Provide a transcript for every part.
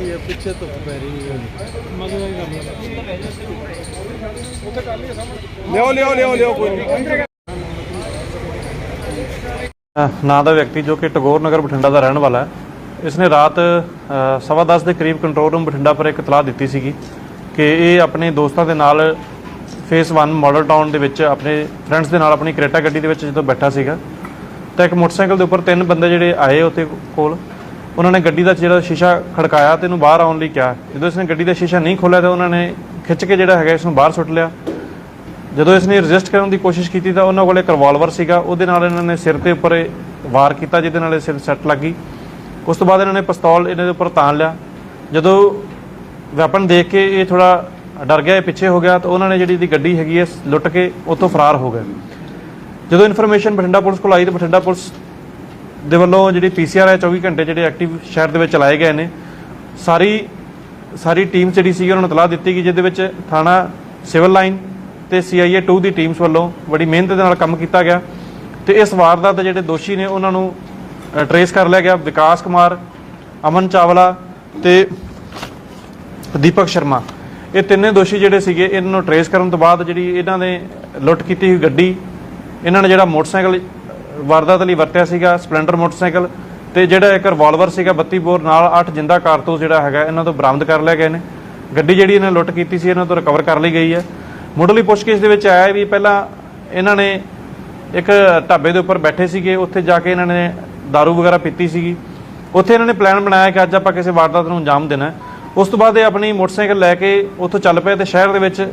ਇਹ ਪਿੱਛੇ ਤੋਂ ਪੈ ਰਹੀ ਹੈ ਲਿਓ ਲਿਓ ਲਿਓ ਲਿਓ ਕੋਈ ਨਹੀਂ। ਨਾਂ ਦਾ ਵਿਅਕਤੀ ਜੋ ਕਿ ਟਗੋਰ ਨਗਰ ਬਠਿੰਡਾ ਦਾ ਰਹਿਣ ਵਾਲਾ ਹੈ। ਇਸ ਨੇ ਰਾਤ ਅ, ਸਵਾ ਦਸ ਦੇ ਕਰੀਬ ਕੰਟਰੋਲ ਰੂਮ ਬਠਿੰਡਾ ਪਰ ਇੱਕ ਤਲਾਹ ਦਿੱਤੀ ਸੀਗੀ ਕਿ ਇਹ ਆਪਣੇ ਦੋਸਤਾਂ ਦੇ ਨਾਲ ਫੇਸ 1 ਮਾਡਲ ਟਾਊਨ ਦੇ ਵਿੱਚ ਆਪਣੇ ਫਰੈਂਡਸ ਦੇ ਨਾਲ ਆਪਣੀ ਕਰੇਟਾ ਗੱਡੀ ਦੇ ਵਿੱਚ ਜਦੋਂ ਬੈਠਾ ਸੀਗਾ ਤਾਂ ਇੱਕ ਮੋਟਰਸਾਈਕਲ ਦੇ ਉੱਪਰ ਤਿੰਨ ਬੰਦੇ ਜਿਹੜੇ ਆਏ ਉੱਥੇ ਕੋਲ ਉਹਨਾਂ ਨੇ ਗੱਡੀ ਦਾ ਜਿਹੜਾ ਸ਼ੀਸ਼ਾ ਖੜਕਾਇਆ ਤੇ ਇਹਨੂੰ ਬਾਹਰ ਆਉਣ ਲਈ ਕਿਹਾ। ਜਦੋਂ ਇਸਨੇ ਗੱਡੀ ਦਾ ਸ਼ੀਸ਼ਾ ਨਹੀਂ ਖੋਲ੍ਹਿਆ ਤਾਂ ਉਹਨਾਂ ਨੇ ਖਿੱਚ ਕੇ ਜਿਹੜਾ ਹੈਗਾ ਇਸ ਨੂੰ ਬਾਹਰ ਸੁੱਟ ਲਿਆ। ਜਦੋਂ ਇਸ ਨੇ ਰੈਜ਼ਿਸਟ ਕਰਨ ਦੀ ਕੋਸ਼ਿਸ਼ ਕੀਤੀ ਤਾਂ ਉਹਨਾਂ ਕੋਲੇ ਇੱਕ ਰਿਵਾਲਵਰ ਸੀਗਾ ਉਹਦੇ ਨਾਲ ਇਹਨਾਂ ਨੇ ਸਿਰ ਦੇ ਉੱਪਰ ਵਾਰ ਕੀਤਾ ਜਿਹਦੇ ਨਾਲ ਇਹ ਸਿਰ ਸੱਟ ਲੱਗੀ ਉਸ ਤੋਂ ਬਾਅਦ ਇਹਨਾਂ ਨੇ ਪਿਸਤੌਲ ਇਹਨਾਂ ਦੇ ਉੱਪਰ ਤਾਣ ਲਿਆ। ਜਦੋਂ ਵੈਪਨ ਦੇਖ ਕੇ ਇਹ ਥੋੜਾ ਡਰ ਗਿਆ, ਇਹ ਪਿੱਛੇ ਹੋ ਗਿਆ, ਤਾਂ ਉਹਨਾਂ ਨੇ ਜਿਹੜੀ ਇਹਦੀ ਗੱਡੀ ਹੈਗੀ ਹੈ, ਲੁੱਟ ਕੇ ਉੱਥੋਂ ਫਰਾਰ ਹੋ ਗਏ। ਜਦੋਂ ਇਨਫੋਰਮੇਸ਼ਨ ਬਠਿੰਡਾ ਪੁਲਿਸ ਕੋਲ ਆਈ, ਤਾਂ ਬਠਿੰਡਾ ਪੁਲਿਸ ਦੇ ਵੱਲੋਂ ਜਿਹੜੀ ਪੀਸੀਆਰ ਹੈ 24 ਘੰਟੇ ਜਿਹੜੇ ਐਕਟਿਵ ਸ਼ਹਿਰ ਦੇ ਵਿੱਚ ਚਲਾਏ ਗਏ ਨੇ। ਸਾਰੀ ਸਾਰੀ ਟੀਮ ਜਿਹੜੀ ਸੀ ਉਹਨਾਂ ਨੂੰ ਤਲਾਹ ਦਿੱਤੀ ਗਈ, ਜਿਹਦੇ ਵਿੱਚ ਥਾਣਾ ਸਿਵਲ ਲਾਈਨ ਤੇ ਸੀਆਈਏ 2 ਦੀ ਟੀਮਸ ਵੱਲੋਂ ਬੜੀ ਮਿਹਨਤ ਦੇ ਨਾਲ ਕੰਮ ਕੀਤਾ ਗਿਆ। ਤੇ ਇਸ ਵਾਰਦਾਤ ਦੇ ਜਿਹੜੇ ਦੋਸ਼ੀ ਨੇ, ਉਹਨਾਂ ਨੂੰ ਟਰੇਸ ਕਰ ਲਿਆ ਗਿਆ ਵਿਕਾਸ ਕੁਮਾਰ, ਅਮਨ ਚਾਵਲਾ ਤੇ ਦੀਪਕ ਸ਼ਰਮਾ। ਇਹ ਤਿੰਨੇ ਦੋਸ਼ੀ ਜਿਹੜੇ ਸੀਗੇ, ਇਹਨਾਂ ਨੂੰ ਟਰੇਸ ਕਰਨ ਤੋਂ ਬਾਅਦ ਜਿਹੜੀ ਇਹਨਾਂ ਨੇ ਲੁੱਟ ਕੀਤੀ ਹੋਈ ਗੱਡੀ, ਇਹਨਾਂ ਨੇ ਜਿਹੜਾ ਮੋਟਰਸਾਈਕਲ ਵਾਰਦਾਤ ਲਈ ਵਰਤਿਆ ਸੀਗਾ, ਸਪਲੈਂਡਰ ਮੋਟਰਸਾਈਕਲ ਤੇ ਜਿਹੜਾ ਇੱਕ ਰਿਵਾਲਵਰ ਸੀਗਾ 32 ਬੋਰ ਨਾਲ 8 ਜਿੰਦਾ ਕਾਰਤੂਸ ਜਿਹੜਾ ਹੈਗਾ, ਇਹਨਾਂ ਤੋਂ ਬਰਾਮਦ ਕਰ ਲਿਆ ਗਏ ਨੇ ਗੱਡੀ ਜਿਹੜੀ ਇਹਨਾਂ ਲੁੱਟ ਕੀਤੀ ਸੀ, ਇਹਨਾਂ ਤੋਂ ਰਿਕਵਰ ਕਰ ਲਈ ਗਈ ਹੈ। ਮੁੱਢਲੀ ਪੁੱਛਗਿੱਛ ਦੇ ਵਿੱਚ ਆਇਆ ਵੀ ਪਹਿਲਾਂ ਇਹਨਾਂ ਨੇ ਇੱਕ ਢਾਬੇ ਦੇ ਉੱਪਰ ਬੈਠੇ ਸੀਗੇ, ਉੱਥੇ ਜਾ ਕੇ ਇਹਨਾਂ ਨੇ दारू ਵਗੈਰਾ ਪੀਤੀ ਸੀਗੀ ਉੱਥੇ ਇਹਨਾਂ ਨੇ ਪਲਾਨ ਬਣਾਇਆ ਕਿ ਅੱਜ ਆਪਾਂ ਕਿਸੇ ਵਾਰਦਾਤ ਨੂੰ ਅੰਜਾਮ ਦੇਣਾ। ਉਸ ਤੋਂ ਬਾਅਦ ਇਹ ਆਪਣੀ ਮੋਟਰਸਾਈਕਲ ਲੈ ਕੇ ਉੱਥੋਂ ਚੱਲ ਪਏ ਤੇ ਸ਼ਹਿਰ ਦੇ ਵਿੱਚ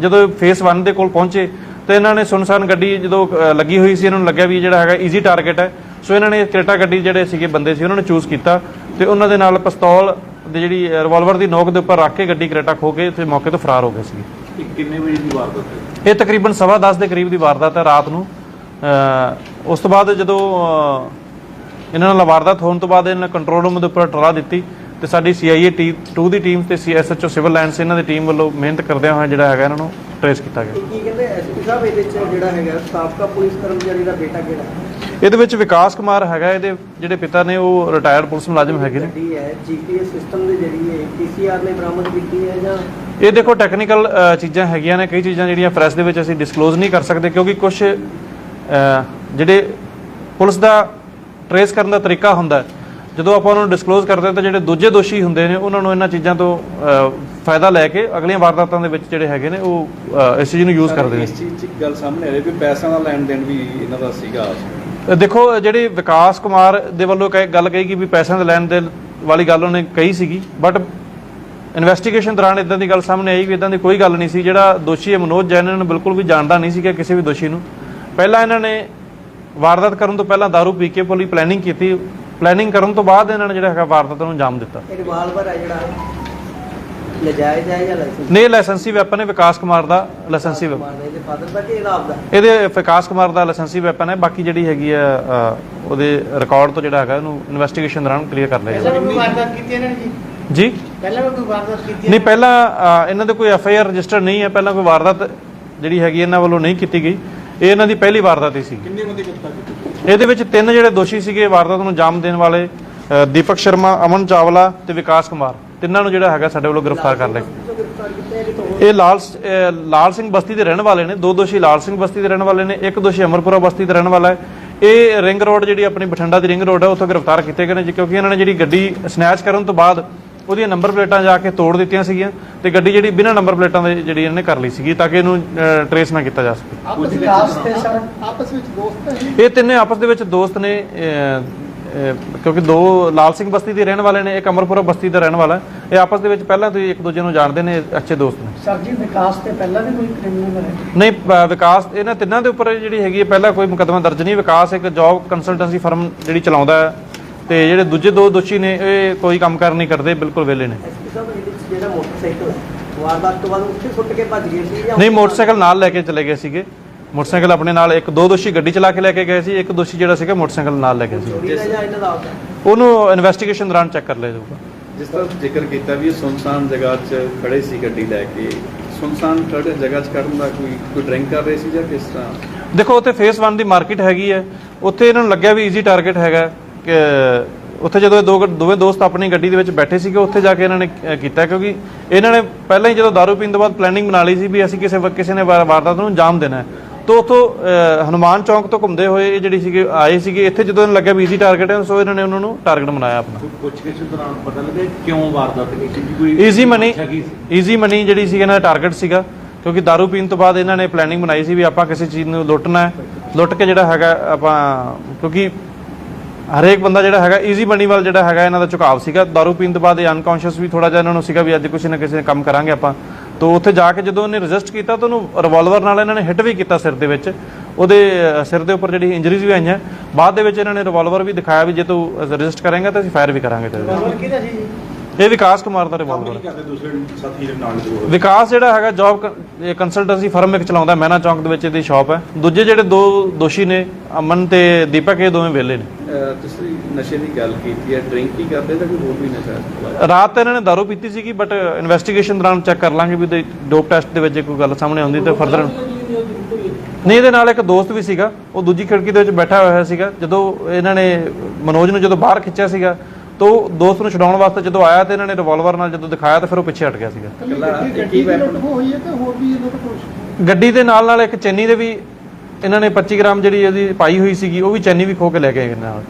ਜਦੋਂ ਫੇਸ 1 ਦੇ ਕੋਲ ਪਹੁੰਚੇ ਤੇ ਇਹਨਾਂ ਨੇ ਸੁਨਸਾਨ ਗੱਡੀ ਜਦੋਂ ਲੱਗੀ ਹੋਈ ਸੀ ਇਹਨਾਂ ਨੂੰ ਲੱਗਿਆ ਵੀ ਜਿਹੜਾ ਹੈਗਾ ਈਜ਼ੀ ਟਾਰਗੇਟ ਹੈ ਸੋ ਇਹਨਾਂ ਨੇ ਕ੍ਰੇਟਾ ਗੱਡੀ ਜਿਹੜੇ ਸੀਗੇ ਬੰਦੇ ਸੀ ਉਹਨਾਂ ਨੇ ਚੂਜ਼ ਕੀਤਾ ਤੇ ਉਹਨਾਂ ਦੇ ਨਾਲ ਪਿਸਤੌਲ ਦੀ ਜਿਹੜੀ ਰਿਵਾਲਵਰ ਦੀ ਨੋਕ ਦੇ ਉੱਪਰ ਰੱਖ ਕੇ ਗੱਡੀ ਕ੍ਰੇਟਾ ਖੋ ਕੇ ਤੇ ਮੌਕੇ ਤੋਂ ਫਰਾਰ ਹੋ ਗਏ ਸੀ ਕਿੰਨੇ ਵਜੇ ਦੀ ਵਾਰਦਾਤ ਹੈ ਇਹ ਤਕਰੀਬਨ ਸਵਾ ਦਸ ਦੇ ਕਰੀਬ ਦੀ ਵਾਰਦਾਤ ਹੈ ਰਾਤ ਨੂੰ ਉਸ ਤੋਂ ਬਾਅਦ ਜਦੋਂ ਇਹਨਾਂ ਨਾਲ ਵਾਰਦਾਤ ਹੋਣ ਤੋਂ ਬਾਅਦ ਇਹਨਾਂ ਕੰਟਰੋਲ ਰੂਮ ਦੇ ਉੱਪਰ ਟਰਾ ਦਿੱਤੀ ਤੇ ਸਾਡੀ ਸੀਆਈਏ ਟੀ 2 ਦੀ ਟੀਮ ਤੇ ਸੀਐਸਐਚਓ ਸਿਵਲ ਲਾਈਨਸ ਇਹਨਾਂ ਦੀ ਟੀਮ ਵੱਲੋਂ ਮਿਹਨਤ ਕਰਦਿਆਂ ਹੋਇਆ ਜਿਹੜਾ ਹੈਗਾ ਇਹਨਾਂ ਨੂੰ ਟ੍ਰੇਸ ਕੀਤਾ ਗਿਆ। ਕੀ ਕਹਿੰਦੇ ਐਸਪੀ ਸਾਹਿਬ ਇਹਦੇ ਚ ਜਿਹੜਾ ਹੈਗਾ ਸਾਬਕਾ ਪੁਲਿਸ ਕਰਮਚਾਰੀ ਦਾ ਬੇਟਾ ਕਿਹੜਾ ਇਹਦੇ ਵਿੱਚ ਵਿਕਾਸ ਕੁਮਾਰ ਹੈਗਾ ਇਹਦੇ ਜਿਹੜੇ ਪਿਤਾ ਨੇ ਉਹ ਰਿਟਾਇਰਡ ਪੁਲਿਸ ਮੁਲਾਜ਼ਮ ਹੈਗੇ ਨੇ। ਗੱਡੀ ਹੈ ਜੀਪੀਐਸ ਸਿਸਟਮ ਦੇ ਜਰੀਏ ਪੀਸੀਆਰ ਨੇ ਬਰਾਮਦ ਕੀਤੀ ਹੈ ਜਾਂ? ਇਹ ਦੇਖੋ ਟੈਕਨੀਕਲ ਚੀਜ਼ਾਂ ਹੈਗੀਆਂ ਨੇ ਕਈ ਚੀਜ਼ਾਂ ਜਿਹੜੀਆਂ ਪ੍ਰੈਸ ਦੇ ਵਿੱਚ ਅਸੀਂ ਡਿਸਕਲੋਜ਼ ਨਹੀਂ ਕਰ ਸਕਦੇ ਕਿਉਂਕਿ ਕੁਝ ਜਿਹੜੇ ਪੁਲਿਸ ਦਾ ਟਰੇਸ ਕਰਨ ਦਾ ਤਰੀਕਾ ਹੁੰਦਾ ਜਦੋਂ ਆਪਾਂ ਉਹਨੂੰ ਡਿਸਕਲੋਜ਼ ਕਰਦੇ ਹਾਂ ਤਾਂ ਜਿਹੜੇ ਦੂਜੇ ਦੋਸ਼ੀ ਹੁੰਦੇ ਨੇ ਉਹਨਾਂ ਨੂੰ ਇਹਨਾਂ ਚੀਜ਼ਾਂ ਤੋਂ ਫਾਇਦਾ ਲੈ ਕੇ ਅਗਲੀਆਂ ਵਾਰਦਾਤਾਂ ਦੇ ਵਿੱਚ ਜਿਹੜੇ ਹੈਗੇ ਨੇ ਉਹ ਇਸ ਚੀਜ਼ ਨੂੰ ਯੂਜ਼ ਕਰਦੇ ਨੇ। ਇਸ ਚੀਜ਼ 'ਚ ਗੱਲ ਸਾਹਮਣੇ ਆ ਰਹੀ ਵੀ ਪੈਸਿਆਂ ਦਾ ਲੈਣ ਦੇਣ ਵੀ ਇਹਨਾਂ ਦਾ ਸੀਗਾ ਦੇਖੋ ਜਿਹੜੀ ਵਿਕਾਸ ਕੁਮਾਰ ਦੇ ਵੱਲੋਂ ਕਹੇ ਗੱਲ ਕਹੀ ਕਿ ਵੀ ਪੈਸਿਆਂ ਦੇ ਲੈਣ ਦੇ ਵਾਲੀ ਗੱਲ ਉਹਨੇ ਕਹੀ ਸੀਗੀ ਬਟ ਇਨਵੈਸਟੀਗੇਸ਼ਨ ਦੌਰਾਨ ਇਦਾਂ ਦੀ ਗੱਲ ਸਾਹਮਣੇ ਆਈ ਵੀ ਇਦਾਂ ਦੀ ਕੋਈ ਗੱਲ ਨਹੀਂ ਸੀ। ਜਿਹੜਾ ਦੋਸ਼ੀ ਹੈ ਮਨੋਜ ਜੈਨ ਨੂੰ ਬਿਲਕੁਲ ਵੀ ਜਾਣਦਾ ਨਹੀਂ ਸੀਗਾ ਕਿਸੇ ਵੀ ਦੋਸ਼ੀ ਨੂੰ। ਪਹਿਲਾਂ ਇਹਨਾਂ ਨੇ ਵਾਰਦਾਤ ਕਰਨ ਤੋਂ ਪਹਿਲਾਂ दारू ਪੀ ਕੇ ਪੂਰੀ ਪਲੈਨਿੰਗ ਕੀਤੀ। ਪਲੈਨਿੰਗ ਕਰਨ ਤੋਂ ਬਾਅਦ ਇਹਨਾਂ ਨੇ ਜਿਹੜਾ ਹੈਗਾ ਵਾਰਦਾਤ ਨੂੰ ਅੰਜਾਮ ਦਿੱਤਾ। ਇਹ ਰਿਵਾਲਵਰ ਹੈ ਜਿਹੜਾ? ਨਜਾਇਜ਼ ਹੈ ਜਾਂ ਲਾਇਸੈਂਸ ਨੇ ਲਾਇਸੈਂਸੀ ਵੈਪਨ ਹੈ ਵਿਕਾਸ ਕੁਮਾਰ ਦਾ ਲਾਇਸੈਂਸੀ ਵੈਪਨ ਇਹਦੇ ਫਾਦਰ ਦਾ ਕਿ ਇਹਦਾ ਆਪਦਾ ਇਹਦੇ ਵਿਕਾਸ ਕੁਮਾਰ ਦਾ ਲਾਇਸੈਂਸੀ ਵੈਪਨ ਹੈ ਬਾਕੀ ਜਿਹੜੀ ਹੈਗੀ ਆ ਅ, ਉਹਦੇ ਰਿਕਾਰਡ ਤੋਂ ਜਿਹੜਾ ਹੈਗਾ ਇਹਨੂੰ ਇਨਵੈਸਟੀਗੇਸ਼ਨ ਦੌਰਾਨ ਕਲੀਅਰ ਕਰ ਲਿਆ ਜਾਊਗਾ ਕੋਈ ਵਾਰਦਾਤ ਕੀਤੀ ਇਹਨਾਂ ਨੇ ਜੀ? ਜੀ? ਪਹਿਲਾਂ ਵੀ ਕੋਈ ਵਾਰਦਾਤ ਕੀਤੀ ਨਹੀਂ ਪਹਿਲਾਂ ਅ, ਇਹਨਾਂ ਦੇ ਕੋਈ ਐਫ ਆਈ ਆਰ ਰਜਿਸਟਰ ਨਹੀਂ ਹੈ ਪਹਿਲਾਂ ਕੋਈ ਵਾਰਦਾਤ ਜਿਹੜੀ ਹੈਗੀ ਇਹਨਾਂ ਵੱਲੋਂ ਨਹੀਂ ਕੀਤੀ ਗਈ। ਇਹ ਇਹਨਾਂ ਦੀ ਪਹਿਲੀ ਵਾਰਦਾਤ ਹੀ ਸੀ। ਕਿੰਨੇ ਬੰਦੇ ਗ੍ਰਿਫਤਾਰ ਕੀਤੇ ਇਹਦੇ ਵਿੱਚ ਤਿੰਨ ਜਿਹੜੇ ਦੋਸ਼ੀ ਸੀਗੇ ਵਾਰਦਾਤ ਨੂੰ ਅੰਜਾਮ ਦੇਣ ਵਾਲੇ ਦੀਪਕ ਸ਼ਰਮਾ ਅਮਨ ਚਾਵਲਾ ਤੇ ਵਿਕਾਸ ਕੁਮਾਰ। ਤਿੰਨਾਂ ਨੂੰ ਜਿਹੜਾ ਹੈਗਾ ਸਾਡੇ ਵੱਲੋਂ ਗ੍ਰਿਫਤਾਰ ਕਰ ਲਿਆ। ਇਹ ਲਾਲ ਲਾਲ ਸਿੰਘ ਬਸਤੀ ਦੇ ਰਹਿਣ ਵਾਲੇ ਨੇ। ਦੋ ਦੋਸ਼ੀ ਲਾਲ ਸਿੰਘ ਬਸਤੀ ਦੇ ਰਹਿਣ ਵਾਲੇ ਨੇ। ਇੱਕ ਦੋਸ਼ੀ ਅਮਰਪੁਰਾ ਬਸਤੀ ਦੇ ਰਹਿਣ ਵਾਲਾ ਹੈ। ਇਹ ਰਿੰਗ ਰੋਡ ਜਿਹੜੀ ਆਪਣੀ ਬਠਿੰਡਾ ਦੀ ਰਿੰਗ ਰੋਡ ਹੈ ਉੱਥੋਂ ਗ੍ਰਿਫਤਾਰ ਕੀਤੇ ਗਏ ਨੇ ਕਿਉਂਕਿ ਇਹਨਾਂ ਨੇ ਜਿਹੜੀ ਗੱਡੀ ਸਨੈਚ ਕਰਨ ਤੋਂ ਬਾਅਦ ਉਹਦੀਆਂ ਨੰਬਰ ਪਲੇਟਾਂ ਜਾ ਕੇ ਤੋੜ ਦਿੱਤੀਆਂ ਸੀਗੀਆਂ ਤੇ ਗੱਡੀ ਜਿਹੜੀ ਬਿਨਾਂ ਨੰਬਰ ਪਲੇਟਾਂ ਦੇ ਜਿਹੜੀ ਇਹਨਾਂ ਨੇ ਕਰ ਲਈ ਸੀਗੀ ਤਾਂ ਕਿ ਇਹਨੂੰ ਟਰੇਸ ਨਾ ਕੀਤਾ ਜਾ ਸਕੇ। ਆਪਸ ਆਪਸ ਵਿੱਚ ਦੋਸਤ ਇਹ ਤਿੰਨੇ ਆਪਸ ਦੇ ਵਿੱਚ ਦੋਸਤ ਨੇ ਕਿਉਂਕਿ ਦੋ ਲਾਲ ਸਿੰਘ ਬਸਤੀ ਦੇ ਰਹਿਣ ਵਾਲੇ ਨੇ ਇੱਕ ਅਮਰਪੁਰਾ ਬਸਤੀ ਦਾ ਰਹਿਣ ਵਾਲਾ। ਇਹ ਆਪਸ ਦੇ ਵਿੱਚ ਪਹਿਲਾਂ ਤੋਂ ਹੀ ਇੱਕ ਦੂਜੇ ਨੂੰ ਜਾਣਦੇ ਨੇ ਅੱਛੇ ਦੋਸਤ ਨੇ। ਸਰ ਜੀ ਵਿਕਾਸ ਤੇ ਪਹਿਲਾਂ ਵੀ ਕੋਈ ਕ੍ਰਿਮੀਨਲ ਹੈ? ਨਹੀਂ ਵਿਕਾਸ ਇਹਨਾਂ ਤਿੰਨਾਂ ਦੇ ਉੱਪਰ ਜਿਹੜੀ ਹੈਗੀ ਹੈ ਪਹਿਲਾਂ ਕੋਈ ਮੁਕੱਦਮਾ ਦਰਜ ਨਹੀਂ। ਵਿਕਾਸ ਇੱਕ ਜੌਬ ਕੰਸਲਟੈਂਸੀ ਫਰਮ ਜਿਹੜੀ ਚਲਾਉਂਦਾ ਹੈ। ਤੇ ਜਿਹੜੇ ਦੂਜੇ ਦੋ ਦੋਸ਼ੀ ਨੇ ਇਹ ਕੋਈ ਕੰਮ ਕਰ ਨਹੀਂ ਕਰਦੇ ਬਿਲਕੁਲ ਵਿਹਲੇ ਨੇ। ਐਸਪੀ ਸਾਹਿਬ ਇਹਦੇ ਵਿੱਚ ਜਿਹੜਾ ਮੋਟਰਸਾਈਕਲ ਹੈ ਵਾਰਦਾਤ ਤੋਂ ਬਾਅਦ ਉੱਥੇ ਸੁੱਟ ਕੇ ਭੱਜ ਗਏ ਸੀ ਜਾਂ ਨਹੀਂ ਮੋਟਰਸਾਈਕਲ ਨਾਲ ਲੈ ਕੇ ਚਲੇ ਗਏ ਸੀਗੇ। ਮੋਟਰਸਾਈਕਲ ਆਪਣੇ ਨਾਲ ਇੱਕ ਦੋ ਦੋਸ਼ੀ ਗੱਡੀ ਚਲਾ ਕੇ ਲੈ ਕੇ ਗਏ ਸੀ ਇੱਕ ਦੋਸ਼ੀ ਜਿਹੜਾ ਸੀਗਾ ਮੋਟਰਸਾਈਕਲ ਨਾਲ ਲੈ ਕੇ ਸੀ। ਉਹਨੂੰ ਇਨਵੈਸਟੀਗੇਸ਼ਨ ਦੌਰਾਨ ਚੈੱਕ ਕਰ ਲਿਆ ਜਾਊਗਾ। ਜਿਸ ਤਰ੍ਹਾਂ ਜ਼ਿਕਰ ਕੀਤਾ ਵੀ ਸੁਨਸਾਨ ਜਗ੍ਹਾ 'ਚ ਖੜੇ ਸੀ ਗੱਡੀ ਲੈ ਕੇ ਸੁਨਸਾਨ ਖੜੇ ਜਗ੍ਹਾ 'ਚ ਕਰਨ ਦਾ ਕੋਈ ਕੋਈ ਡਰਿੰਕ ਕਰ ਰਹੇ ਸੀ ਜਾਂ ਕਿਸ ਤਰ੍ਹਾਂ? ਦੇਖੋ ਉੱਥੇ ਫੇਸ 1 ਦੀ ਮਾਰਕੀਟ ਹੈਗੀ ਹੈ। ਉੱਥੇ ਇਹਨਾਂ ਨੂੰ ਲੱਗਿਆ ਵੀ ਈਜ਼ੀ ਟਾਰਗੇਟ ਹੈਗਾ। ਉੱਥੇ ਜਦੋਂ ਇਹ ਦੋ ਦੋਵੇਂ ਦੋਸਤ ਆਪਣੀ ਗੱਡੀ ਦੇ ਵਿੱਚ ਬੈਠੇ ਸੀਗੇ ਉੱਥੇ ਜਾ ਕੇ ਇਹਨਾਂ ਨੇ ਕੀਤਾ ਕਿਉਂਕਿ ਇਹਨਾਂ ਨੇ ਪਹਿਲਾਂ ਹੀ ਜਦੋਂ ਦਾਰੂ ਪੀਣ ਤੋਂ ਬਾਅਦ ਪਲੈਨਿੰਗ ਬਣਾ ਲਈ ਸੀ ਵੀ ਅਸੀਂ ਕਿਸੇ ਕਿਸੇ ਨੇ ਵਾਰ- ਵਾਰਦਾਤ ਨੂੰ ਅੰਜਾਮ ਦੇਣਾ ਹੈ। ਤੋਂ ਉੱਥੋਂ ਹਨੂਮਾਨ ਚੌਂਕ ਤੋਂ ਘੁੰਮਦੇ ਹੋਏ ਇਹ ਜਿਹੜੀ ਸੀਗੇ ਆਏ ਸੀਗੇ ਇੱਥੇ ਜਦੋਂ ਇਹਨਾਂ ਲੱਗਿਆ ਵੀ ਈਜ਼ੀ ਟਾਰਗੇਟ ਹੈ ਸੋ ਇਹਨਾਂ ਨੇ ਉਹਨਾਂ ਨੂੰ ਟਾਰਗੇਟ ਬਣਾਇਆ ਆਪਣਾ। ਪੁੱਛਗਿੱਛ ਦੌਰਾਨ ਪਤਾ ਲੱਗਾ ਕਿਉਂ ਵਾਰਦਾਤ ਕੀਤੀ ਕੋਈ ਈਜ਼ੀ ਮਨੀ? ਈਜ਼ੀ ਮਨੀ ਜਿਹੜੀ ਸੀ ਇਹਨਾਂ ਦਾ ਟਾਰਗੇਟ ਸੀਗਾ ਕਿਉਂਕਿ दारू ਪੀਣ ਤੋਂ ਬਾਅਦ ਇਹਨਾਂ ਨੇ ਪਲੈਨਿੰਗ ਬਣਾਈ ਸੀ ਵੀ ਆਪਾਂ ਕਿਸੇ ਚੀਜ਼ ਨੂੰ ਲੁੱਟਣਾ ਹੈ। ਲੁੱਟ ਕੇ ਜਿਹੜਾ ਹੈਗਾ ਆਪਾਂ ਕਿਉਂਕਿ ਹਰੇਕ ਬੰਦਾ ਜਿਹੜਾ ਹੈਗਾ ਈਜ਼ੀ ਮਨੀ ਵੱਲ ਜਿਹੜਾ ਹੈਗਾ ਇਹਨਾਂ ਦਾ ਝੁਕਾਵ ਸੀਗਾ। दारू ਪੀਣ ਤੋਂ ਬਾਅਦ ਇਹ ਅਨਕੌਂਸ਼ੀਅਸ ਵੀ ਥੋੜਾ ਜਿਹਾ ਇਹਨਾਂ ਨੂੰ ਸੀਗਾ ਵੀ ਅੱਜ ਕੁਛ ਨਾ ਕਿਸੇ ਕੰਮ ਕਰਾਂਗੇ ਆਪਾਂ। ਤੋਂ ਉੱਥੇ ਜਾ ਕੇ ਜਦੋਂ ਉਹਨੇ ਰਜਿਸਟ ਕੀਤਾ ਤਾਂ ਉਹਨੂੰ ਰਿਵਾਲਵਰ ਨਾਲ ਇਹਨਾਂ ਨੇ ਹਿੱਟ ਵੀ ਕੀਤਾ ਸਿਰ ਦੇ ਵਿੱਚ। ਉਹਦੇ ਸਿਰ ਦੇ ਉੱਪਰ ਜਿਹੜੀ ਇੰਜਰੀਜ਼ ਵੀ ਆਈਆਂ। ਬਾਅਦ ਦੇ ਵਿੱਚ ਇਹਨਾਂ ਨੇ ਰਿਵਾਲਵਰ ਵੀ ਦਿਖਾਇਆ ਵੀ ਜੇ ਤੂੰ ਰਜਿਸਟ ਕਰੇਂਗਾ ਤਾਂ ਅਸੀਂ ਫਾਇਰ ਵੀ ਕਰਾਂਗੇ ਤੇਰੇ ਨਾਲ। ਕਿਹਦਾ ਸੀ ਜੀ? ਇਹ ਵਿਕਾਸ ਕੁਮਾਰ ਦਾ ਰਿਵਾਲਵਰ ਹੈ ਕਰਦੇ ਦੂਸਰੇ ਸਾਥੀ ਦੇ ਨਾਲ ਜੋੜ ਵਿਕਾਸ ਜਿਹੜਾ ਹੈਗਾ ਜੌਬ ਕੰਸਲਟੈਂਸੀ ਫਰਮ ਇੱਕ ਚਲਾਉਂਦਾ ਮਹਿਨਾ ਚੌਂਕ ਦੇ ਵਿੱਚ ਇਹਦੀ ਸ਼ਾਪ ਹੈ। ਦੂਜੇ ਜਿਹੜੇ ਦੋ ਦੋਸ਼ੀ ਨੇ ਅਮਨ ਤੇ ਦੀਪਕ ਇਹ ਦੋਵੇਂ ਵਿਹਲੇ ਨੇ। ਅਹ ਤੁਸੀਂ ਨਸ਼ੇ ਦੀ ਗੱਲ ਕੀਤੀ ਹੈ ਡਰਿੰਕ ਹੀ ਕਰਦੇ ਤਾਂ ਕੋਈ ਹੋਰ ਵੀ ਨਸ਼ਾ? ਹੈ ਰਾਤ ਤਾਂ ਇਹਨਾਂ ਨੇ ਦਾਰੂ ਪੀਤੀ ਸੀਗੀ ਬਟ ਇਨਵੈਸਟੀਗੇਸ਼ਨ ਦੌਰਾਨ ਚੈੱਕ ਕਰ ਲਾਂਗੇ ਵੀ ਉਹਦੇ ਡੋਪ ਟੈਸਟ ਦੇ ਵਿੱਚ ਜੇ ਕੋਈ ਗੱਲ ਸਾਹਮਣੇ ਆਉਂਦੀ ਤਾਂ ਫਰਦਰ ਨਹੀਂ ਇਹਦੇ ਨਾਲ ਇੱਕ ਦੋਸਤ ਵੀ ਸੀਗਾ ਉਹ ਦੂਜੀ ਖਿੜਕੀ ਦੇ ਵਿੱਚ ਬੈਠਾ ਹੋਇਆ ਸੀਗਾ ਜਦੋਂ ਇਹਨਾਂ ਨੇ ਮਨੋਜ ਨੂੰ ਜਦੋਂ ਬਾਹਰ ਖਿੱਚਿਆ ਸੀਗਾ ਤਾਂ ਦੋਸਤ ਨੂੰ ਛਡਾਉਣ ਵਾਸਤੇ ਜਦੋਂ ਆਇਆ ਤੇ ਇਹਨਾਂ ਨੇ ਰਿਵਾਲਵਰ ਨਾਲ ਜਦੋਂ ਦਿਖਾਇਆ ਤਾਂ ਫਿਰ ਉਹ ਪਿੱਛੇ ਹਟ ਗਿਆ ਸੀਗਾ। ਇਕੱਲਾ ਇੱਕ ਹੀ ਵੈਪਨ ਹੋਈ ਹੈ ਤੇ ਹੋਰ ਵੀ ਇਹਨਾਂ ਦਾ ਕੁਝ ਗੱਡੀ ਦੇ ਨਾਲ ਨਾਲ ਇੱਕ ਚੈਨੀ ਦੇ ਵੀ ਇਹਨਾਂ ਨੇ 25 ਗ੍ਰਾਮ ਜਿਹੜੀ ਇਹਦੀ ਪਾਈ ਹੋਈ ਸੀਗੀ ਉਹ ਵੀ ਚੈਨੀ ਵੀ ਖੋ ਕੇ ਲੈ ਕੇ ਗਏ ਨਾਲ।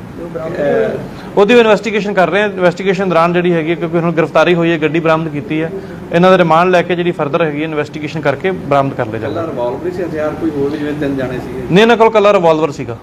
ਉਹਦੀ ਇਨਵੈਸਟੀਗੇਸ਼ਨ ਕਰ ਰਹੇ ਆ ਇਨਵੈਸਟੀਗੇਸ਼ਨ ਦੌਰਾਨ ਜਿਹੜੀ ਹੈਗੀ ਹੈ, ਕਿਉਂਕਿ ਹੁਣ ਗ੍ਰਿਫਤਾਰੀ ਹੋਈ ਹੈ ਗੱਡੀ ਬਰਾਮਦ ਕੀਤੀ ਹੈ। ਇਹਨਾਂ ਦਾ ਰਿਮਾਂਡ ਲੈ ਕੇ ਜਿਹੜੀ ਫਰਦਰ ਹੈਗੀ ਇਨਵੈਸਟੀਗੇਸ਼ਨ ਕਰਕੇ ਬਰਾਮਦ ਕਰ ਲਿਆ ਰਿਵਾਲਵਰ ਸੀ ਹਥਿਆਰ ਕੋਈ ਹੋਰ ਵੀ ਜਿਵੇਂ ਤਿੰਨ ਜਾਣੇ ਸੀਗੇ? ਨਹੀਂ ਇਹਨਾਂ ਕੋਲ ਕੱਲਾ ਰਿਵਾਲਵਰ ਸੀਗਾ।